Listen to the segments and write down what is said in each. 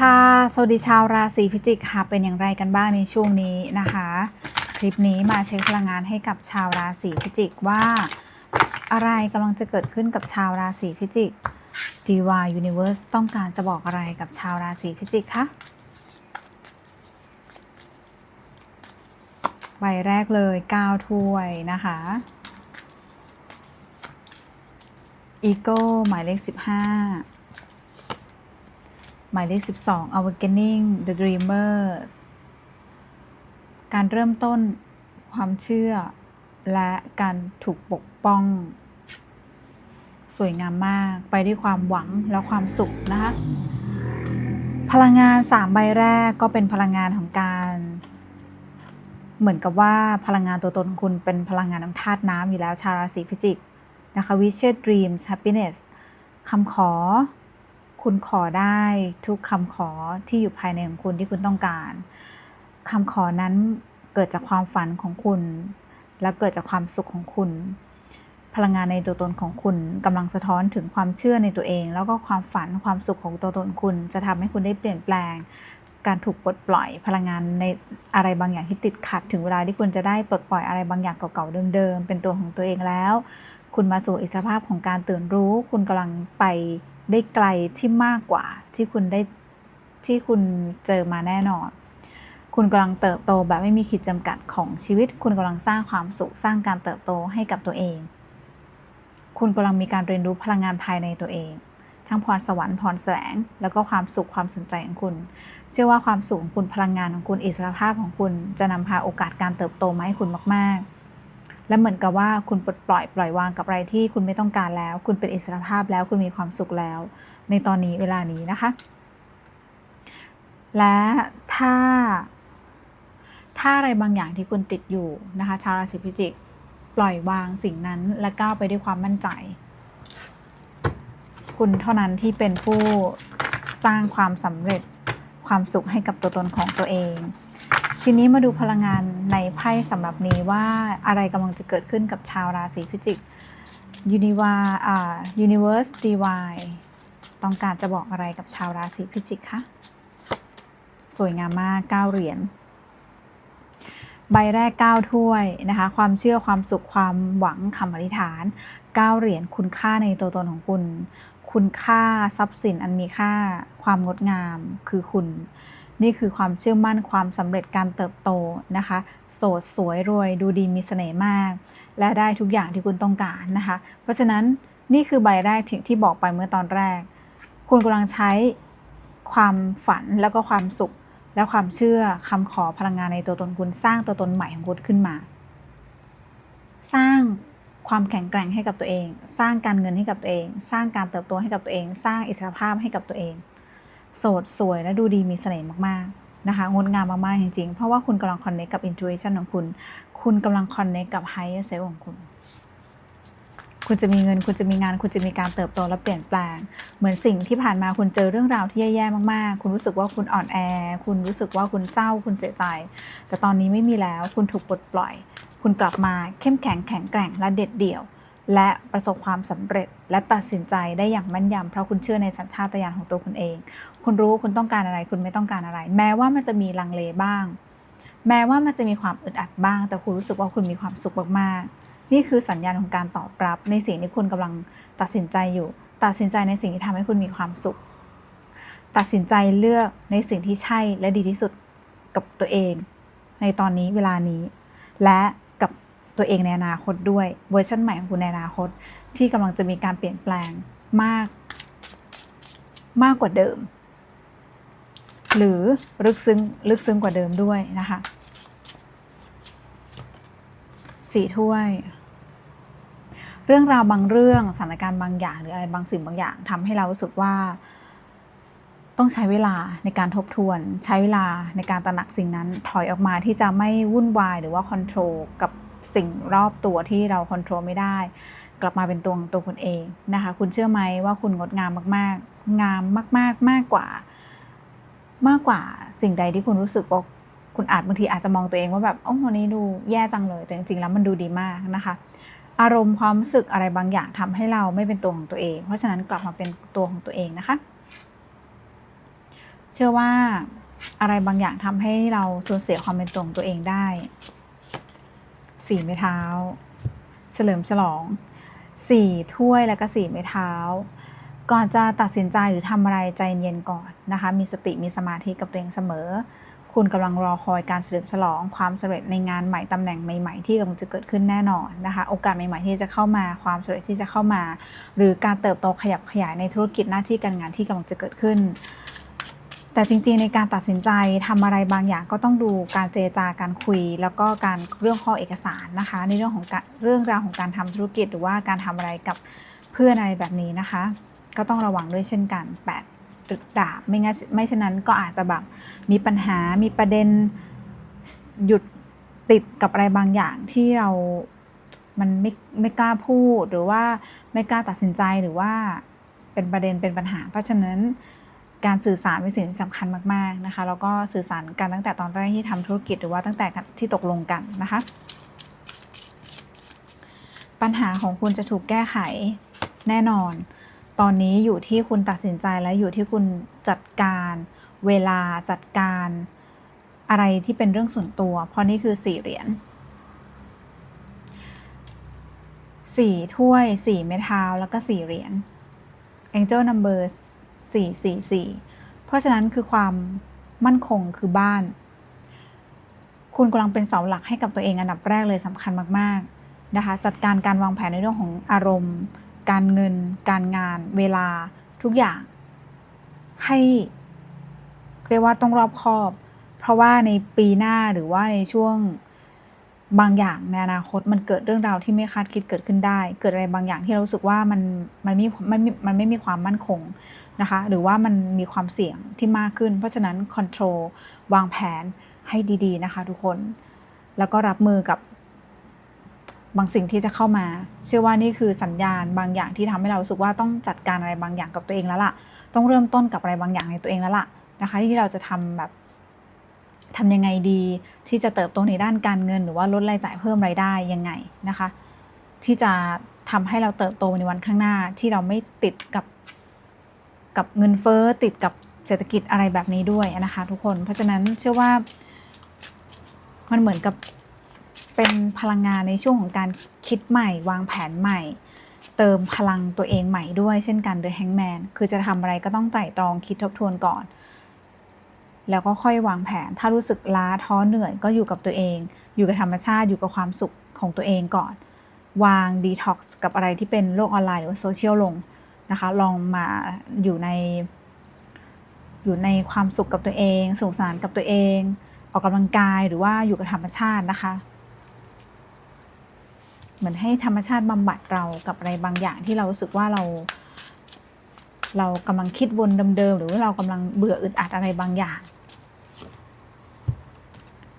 ค่ะ สวัสดีชาวราศีพิจิกค่ะ เป็นอย่างไรกันบ้างในช่วงนี้นะคะ คลิปนี้มาเช็คพลังงานให้กับชาวราศีพิจิกว่า อะไรกำลังจะเกิดขึ้นกับชาวราศีพิจิก DY Universe ต้องการจะบอกอะไรกับชาวราศีพิจิกคะใบแรกเลย9ถ้วยนะคะอีโก้หมายเลข 15 หมายเลข 12 Awakening The Dreamers การเริ่มต้นความเชื่อ และการถูกปกป้อง สวยงามมากไปด้วยความหวังและความสุขนะคะพลังงาน 3 ใบแรกก็เป็นพลังงานของการ เหมือนกับว่าพลังงานตัวตนของคุณเป็นพลังงานของธาตุน้ำอยู่แล้วชาวราศีพิจิกนะคะ Wish Dreams Happiness คำขอ คุณขอได้ทุกคำขอที่อยู่ภายในของคุณที่คุณต้องการคำขอนั้นเกิดจากความฝันของคุณ และเกิดจากความสุขของคุณ พลังงานในตัวตนของคุณกำลังสะท้อนถึงความเชื่อในตัวเอง แล้วก็ความฝันความสุขของตัวตนคุณ จะทำให้คุณได้เปลี่ยนแปลง การถูกปลดปล่อยพลังงานในอะไรบางอย่างที่ติดขัด ถึงเวลาที่คุณจะได้ปลดปล่อยอะไรบางอย่างเก่าๆเดิมๆเป็นตัวของตัวเองแล้ว คุณมาสู่อิสรภาพของการตื่นรู้ คุณกำลังไป ได้ไกลที่มากกว่าที่คุณได้ที่คุณเจอมาแน่นอน คุณกำลังเติบโตแบบไม่มีขีดจำกัดของชีวิต คุณกำลังสร้างความสุขสร้างการเติบโตให้กับตัวเอง คุณกำลังมีการเรียนรู้พลังงานภายในตัวเอง ทั้งพรสวรรค์พรแสวง แล้วก็ความสุขความสนใจของคุณ เชื่อว่าความสุขของคุณพลังงานของคุณอิสรภาพของคุณจะนำพาโอกาสการเติบโตมาให้คุณมาก ๆ และเหมือนกับว่าคุณปลดปล่อยปล่อยวางกับอะไรที่คุณไม่ต้องการแล้ว คุณเป็นอิสรภาพแล้วคุณมีความสุขแล้ว ในตอนนี้เวลานี้นะคะ และถ้า ถ้าอะไรบางอย่างที่คุณติดอยู่นะคะ ชาวราศีพิจิก ปล่อยวางสิ่งนั้นและก้าวไปด้วยความมั่นใจ คุณเท่านั้นที่เป็นผู้สร้างความสำเร็จความสุขให้กับตัวตนของตัวเอง ทีนี้มาดูพลังงานในไพ่สำหรับนี้ว่าอะไรกำลังจะเกิดขึ้นกับชาวราศีพิจิก Univa อ่า Universe DY ต้องการจะบอกอะไรกับชาวราศีพิจิกคะสวยงามมาก9เหรียญใบแรก 9 ถ้วยนะคะ ความเชื่อความสุขความหวังคำอธิษฐาน 9 เหรียญคุณค่าในตัวตนของคุณ คุณค่าทรัพย์สินอันมีค่าความงดงามคือคุณ นี่คือความเชื่อมั่นความสำเร็จการเติบโตนะคะ โสดสวยรวยดูดีมีเสน่ห์มาก และได้ทุกอย่างที่คุณต้องการนะคะ เพราะฉะนั้นนี่คือใบแรกที่ที่บอกไปเมื่อตอนแรก คุณกำลังใช้ความฝันแล้วก็ความสุข และความเชื่อคำขอพลังงานในตัวตนคุณสร้างตัวตนใหม่ของคุณขึ้นมา สร้างความแข็งแกร่งให้กับตัวเอง สร้างการเงินให้กับตัวเอง สร้างการเติบโตให้กับตัวเอง สร้างอิสรภาพให้กับตัวเอง โสดสวยและดูดีมีเสน่ห์มากๆนะคะ งดงามมากๆจริงๆ เพราะว่าคุณกำลังคอนเนคกับ intuition ของคุณ คุณกำลังคอนเนคกับ higher self ของคุณ คุณจะมีเงิน คุณจะมีงาน คุณจะมีการเติบโตและเปลี่ยนแปลง เหมือนสิ่งที่ผ่านมาคุณเจอเรื่องราวที่แย่ๆมากๆ คุณรู้สึกว่าคุณอ่อนแอ คุณรู้สึกว่าคุณเศร้า คุณเสียใจ แต่ตอนนี้ไม่มีแล้ว คุณถูกปลดปล่อย คุณกลับมาเข้มแข็งแข็งแกร่งและเด็ดเดี่ยวและประสบความสำเร็จและตัดสินใจได้อย่างแม่นยำเพราะคุณเชื่อในสัญชาตญาณของตัวคุณเอง คุณรู้คุณต้องการอะไร คุณไม่ต้องการอะไร แม้ว่ามันจะมีลังเลบ้าง แม้ว่ามันจะมีความอึดอัดบ้าง แต่คุณรู้สึกว่าคุณมีความสุขมากๆ นี่คือสัญญาณของการตอบรับในสิ่งที่คุณกำลังตัดสินใจอยู่ ตัดสินใจในสิ่งที่ทำให้คุณมีความสุข ตัดสินใจเลือกในสิ่งที่ใช่และดีที่สุดกับตัวเอง ในตอนนี้เวลานี้ และกับตัวเองในอนาคตด้วยเวอร์ชันใหม่ของคุณในอนาคต ที่กำลังจะมีการเปลี่ยนแปลงมาก มากกว่าเดิม หรือลึกซึ้งลึกซึ้งกว่าเดิมด้วยนะคะสี่ถ้วย เรื่องราวบางเรื่องสถานการณ์บางอย่าง หรืออะไรบางสิ่งบางอย่างทำให้เรารู้สึกว่า ต้องใช้เวลาในการทบทวน ใช้เวลาในการตระหนักสิ่งนั้น ถอยออกมาที่จะไม่วุ่นวายหรือว่าคอนโทรลกับสิ่งรอบตัวที่เราคอนโทรลไม่ได้ กลับมาเป็นตัวของตัวคุณเองนะคะ คุณเชื่อไหมว่าคุณงดงามมาก ๆ งามมาก ๆ มากกว่า มากกว่าสิ่งใดที่คุณรู้สึกว่าคุณอาจบางทีอาจจะมองตัวเองว่าแบบโอ้วันนี้ดูแย่จังเลย แต่จริงๆแล้วมันดูดีมากนะคะ อารมณ์ความรู้สึกอะไรบางอย่างทำให้เราไม่เป็นตัวของตัวเอง เพราะฉะนั้นกลับมาเป็นตัวของตัวเองนะคะ เชื่อว่าอะไรบางอย่างทำให้เราสูญเสียความเป็นตัวของตัวเองได้สี่ไม้เท้า เฉลิมฉลองสี่ถ้วยแล้วก็สี่ไม้เท้า ก่อนจะตัดสินใจหรือทำอะไรใจเย็นก่อนนะคะ มีสติมีสมาธิกับตัวเองเสมอ คุณกำลังรอคอยการเฉลิมฉลองความสำเร็จในงานใหม่ตำแหน่งใหม่ๆ ที่กำลังจะเกิดขึ้นแน่นอนนะคะ โอกาสใหม่ๆที่จะเข้ามาความสำเร็จที่จะเข้ามา หรือการเติบโตขยับขยายในธุรกิจหน้าที่การงานที่กำลังจะเกิดขึ้นแต่จริงๆ ในการตัดสินใจทำอะไรบางอย่างก็ต้องดูการเจรจาการคุย แล้วก็การเรื่องข้อเอกสารนะคะ ในเรื่องของเรื่องราวของการทำธุรกิจหรือว่าการทำอะไรกับเพื่อนอะไรแบบนี้นะคะ ก็ต้องระวังด้วยเช่นกันแปดตึกดาบไม่งั้นไม่เช่นนั้นก็อาจจะแบบมีปัญหามีประเด็นหยุดติดกับอะไรบางอย่างที่เรามันไม่ไม่กล้าพูดหรือว่าไม่กล้าตัดสินใจหรือว่าเป็นประเด็นเป็นปัญหา เพราะฉะนั้นการสื่อสารเป็นสิ่งที่สำคัญมากๆนะคะแล้วก็สื่อสารกันตั้งแต่ตอนแรกที่ทำธุรกิจหรือว่าตั้งแต่ที่ตกลงกันนะคะ ปัญหาของคุณจะถูกแก้ไขแน่นอน ตอนนี้อยู่ที่คุณตัดสินใจและอยู่ที่คุณจัดการเวลาจัดการอะไรที่เป็นเรื่องส่วนตัว เพราะนี่คือสี่เหรียญสี่ถ้วยสี่เมทาวแล้วก็สี่เหรียญ Angel Number สี่สี่สี่เพราะฉะนั้นคือความมั่นคงคือบ้าน คุณกำลังเป็นเสาหลักให้กับตัวเองอันดับแรกเลยสำคัญมาก ๆ นะคะ จัดการการวางแผนในเรื่องของอารมณ์ การเงิน การงาน เวลาทุกอย่าง ให้เรียกว่าต้องรอบคอบ เพราะว่าในปีหน้าหรือว่าในช่วงบางอย่างในอนาคตมันเกิดเรื่องราวที่ไม่คาดคิดเกิดขึ้นได้ เกิดอะไรบางอย่างที่เรารู้สึกว่ามันมันมีมันไม่มันไม่มีความมั่นคงนะคะ หรือว่ามันมีความเสี่ยงที่มากขึ้น เพราะฉะนั้นคอนโทรลวางแผนให้ดีๆนะคะทุกคน แล้วก็รับมือกับ บางสิ่งที่จะเข้ามา เชื่อว่านี่คือสัญญาณบางอย่างที่ทำให้เราสึกว่าต้องจัดการอะไรบางอย่างกับตัวเองแล้วล่ะ ต้องเริ่มต้นกับอะไรบางอย่างในตัวเองแล้วล่ะนะคะ ที่เราจะทำแบบทำยังไงดีที่จะเติบโตในด้านการเงิน หรือว่าลดรายจ่ายเพิ่มรายได้ยังไงนะคะ ที่จะทำให้เราเติบโตในวันข้างหน้าที่เราไม่ติดกับกับเงินเฟ้อติดกับเศรษฐกิจอะไรแบบนี้ด้วยนะคะ ทุกคนเพราะฉะนั้นเชื่อว่ามันเหมือนกับ เป็นพลังงานในช่วงของการคิดใหม่ วางแผนใหม่ เติมพลังตัวเองใหม่ด้วย เช่นกันโดยแฮงแมนคือจะทำอะไรก็ต้องไตร่ตรองคิดทบทวนก่อน แล้วก็ค่อยวางแผน ถ้ารู้สึกล้าท้อเหนื่อยก็อยู่กับตัวเอง อยู่กับธรรมชาติอยู่กับความสุขของตัวเองก่อน วางดีท็อกซ์กับอะไรที่เป็นโลกออนไลน์หรือโซเชียลลงนะคะ ลองมาอยู่ใน อยู่ในความสุขกับตัวเองสุขสานกับตัวเอง ออกกำลังกายหรือว่าอยู่กับธรรมชาตินะคะ เหมือนให้ธรรมชาติบำบัดเรากับอะไรบางอย่างที่เรารู้สึกว่าเรา เรากำลังคิดวนเดิมๆหรือว่าเรากำลังเบื่ออึดอัดอะไรบางอย่าง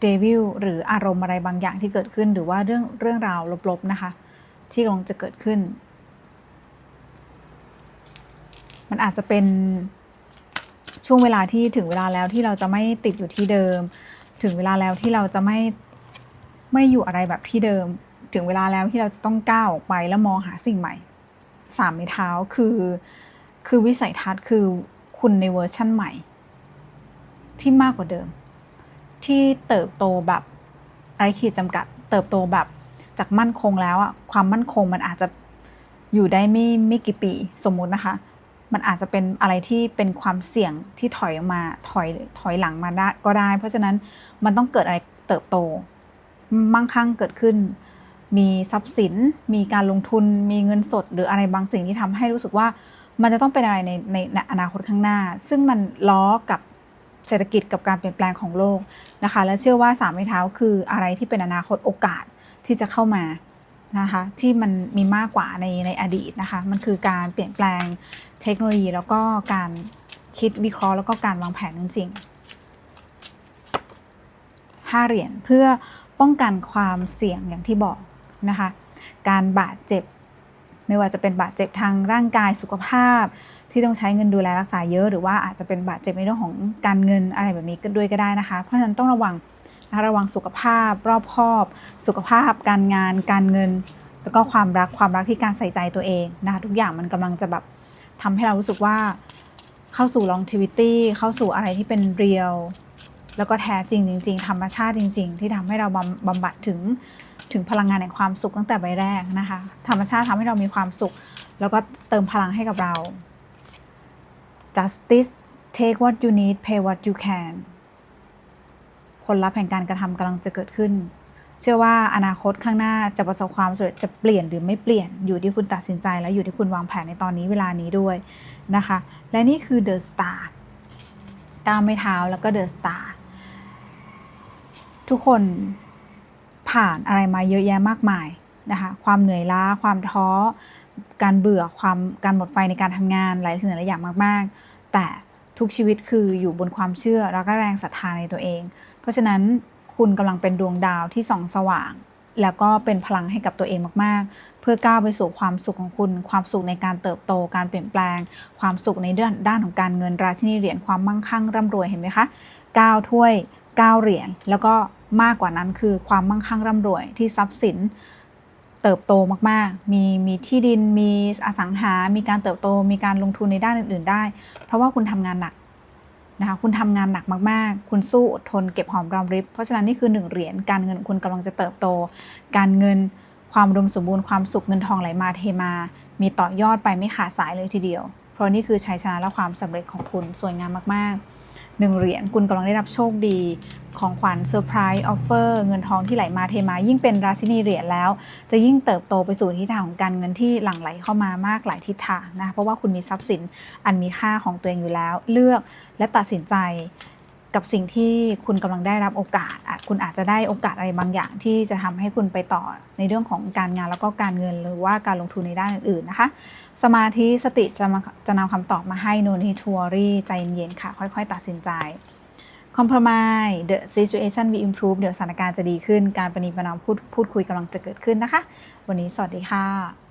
เดวิลหรืออารมณ์อะไรบางอย่างที่เกิดขึ้นหรือว่าเรื่องเรื่องราวลบๆนะคะ ที่กำลังจะเกิดขึ้น มันอาจจะเป็นช่วงเวลาที่ถึงเวลาแล้วที่เราจะไม่ติดอยู่ที่เดิม ถึงเวลาแล้วที่เราจะไม่ไม่อยู่อะไรแบบที่เดิม ถึงเวลาแล้วที่เราจะต้องก้าวออกไปแล้วมองหาสิ่งใหม่สามไม้เท้าคือคือวิสัยทัศน์คือคุณในเวอร์ชั่นใหม่ ที่มากกว่าเดิม ที่เติบโตแบบไร้ขีดจำกัด เติบโตแบบจากมั่นคงแล้วอะความมั่นคงมันอาจจะอยู่ได้ไม่ไม่กี่ปีสมมุตินะคะ มันอาจจะเป็นอะไรที่เป็นความเสี่ยงที่ถอยออกมาถอยถอยหลังมาได้ก็ได้ เพราะฉะนั้นมันต้องเกิดอะไรเติบโต มั่งคั่งเกิดขึ้น มีทรัพย์สิน มีการลงทุน มีเงินสด หรืออะไรบางสิ่งที่ทำให้รู้สึกว่ามันจะต้องเป็นอะไรในในในอนาคตข้างหน้า ซึ่งมันล้อกับเศรษฐกิจกับการเปลี่ยนแปลงของโลกนะคะ และเชื่อว่าสามไม้เท้าคืออะไรที่เป็นอนาคตโอกาสที่จะเข้ามานะคะที่มันมีมากกว่าในในอดีตนะคะ มันคือการเปลี่ยนแปลงเทคโนโลยี แล้วก็การคิดวิเคราะห์แล้วก็การวางแผนจริงๆห้าเหรียญเพื่อป้องกันความเสี่ยงอย่างที่บอก นะคะ การบาดเจ็บ ไม่ว่าจะเป็นบาดเจ็บทางร่างกายสุขภาพ ที่ต้องใช้เงินดูแลรักษาเยอะ หรือว่าอาจจะเป็นบาดเจ็บในเรื่องของการเงินอะไรแบบนี้ก็ด้วยก็ได้นะคะ เพราะฉะนั้นต้องระวังนะระวังสุขภาพ รอบคอบ สุขภาพ การงาน การเงิน แล้วก็ความรักความรักที่การใส่ใจตัวเองนะคะทุกอย่างมันกำลังจะแบบทำให้เรารู้สึกว่าเข้าสู่ longevity เข้าสู่อะไรที่เป็นเรียลแล้วก็แท้จริงจริง ๆ ธรรมชาติจริง ๆ ที่ทำให้เราบำบำบัดถึง ถึงพลังงานแห่งความสุขตั้งแต่ใบแรกนะคะ ธรรมชาติทำให้เรามีความสุข แล้วก็เติมพลังให้กับเรา justice take what you need pay what you can ผลลัพธ์แห่งการกระทำกำลังจะเกิดขึ้น เชื่อว่าอนาคตข้างหน้าจะประสบความสำเร็จจะเปลี่ยนหรือไม่เปลี่ยนอยู่ที่คุณตัดสินใจ และอยู่ที่คุณวางแผนในตอนนี้เวลานี้ด้วยนะคะ และนี่คือ The Star ก้าวไม่เท้าแล้วก็ The Star ทุกคน ผ่านอะไรมาเยอะแยะมากมายนะคะความเหนื่อยล้า ความท้อ การเบื่อความการหมดไฟในการทำงานหลายสิ่งหลายอย่างมากๆ แต่ทุกชีวิตคืออยู่บนความเชื่อแล้วก็แรงศรัทธาในตัวเอง เพราะฉะนั้นคุณกำลังเป็นดวงดาวที่ส่องสว่าง แล้วก็เป็นพลังให้กับตัวเองมากๆ เพื่อก้าวไปสู่ความสุขของคุณ ความสุขในการเติบโต การเปลี่ยนแปลง ความสุขในด้านด้านของการเงินราชินีเหรียญความมั่งคั่งร่ำรวยเห็นไหมคะก้าวถ้วย ก้าเหรียญแล้วก็มากกว่านั้นคือความมั่งคั่งร่ำรวยที่ทรัพย์สินเติบโตมากๆ มีมีที่ดิน มีอสังหา มีการเติบโต มีการลงทุนในด้านอื่น ๆ ได้ เพราะว่าคุณทำงานหนักนะคะคุณทำงานหนักมาก ๆ คุณสู้อดทนเก็บหอมรอมริบ เพราะฉะนั้นนี่คือหนึ่งเหรียญ การเงินของคุณกำลังจะเติบโต การเงินความอุดมสมบูรณ์ความสุขเงินทองไหลมาเทมา มีต่อยอดไปไม่ขาดสายเลยทีเดียว เพราะนี่คือชัยชนะและความสำเร็จของคุณสวยงามมาก ๆ หนึ่งเหรียญคุณกำลังได้รับโชคดี ของขวัญเซอร์ไพรส์ออฟเฟอร์เงินทองที่ไหลมาเทมายิ่งเป็นราชินีเหรียญแล้ว จะยิ่งเติบโตไปสู่ทิศทางของการเงินที่หลั่งไหลเข้ามามากหลายทิศทางนะเพราะว่าคุณมีทรัพย์สินอันมีค่าของตัวเองอยู่แล้ว เลือกและตัดสินใจ กับสิ่งที่คุณกำลังได้รับโอกาส คุณอาจจะได้โอกาสอะไรบางอย่าง ที่จะทำให้คุณไปต่อในเรื่องของการงานแล้วก็การเงินหรือว่าการลงทุนในด้านอื่นๆนะคะ สมาธิสติจะมาจะนำคำตอบมาให้โนนิทัวรี่ใจเย็นๆค่ะ ค่อยๆ ตัดสินใจ compromise the situation will improve เดี๋ยวสถานการณ์จะดีขึ้น การประนีประนอมพูดพูดคุยกำลังจะเกิดขึ้นนะคะ วันนี้สวัสดีค่ะ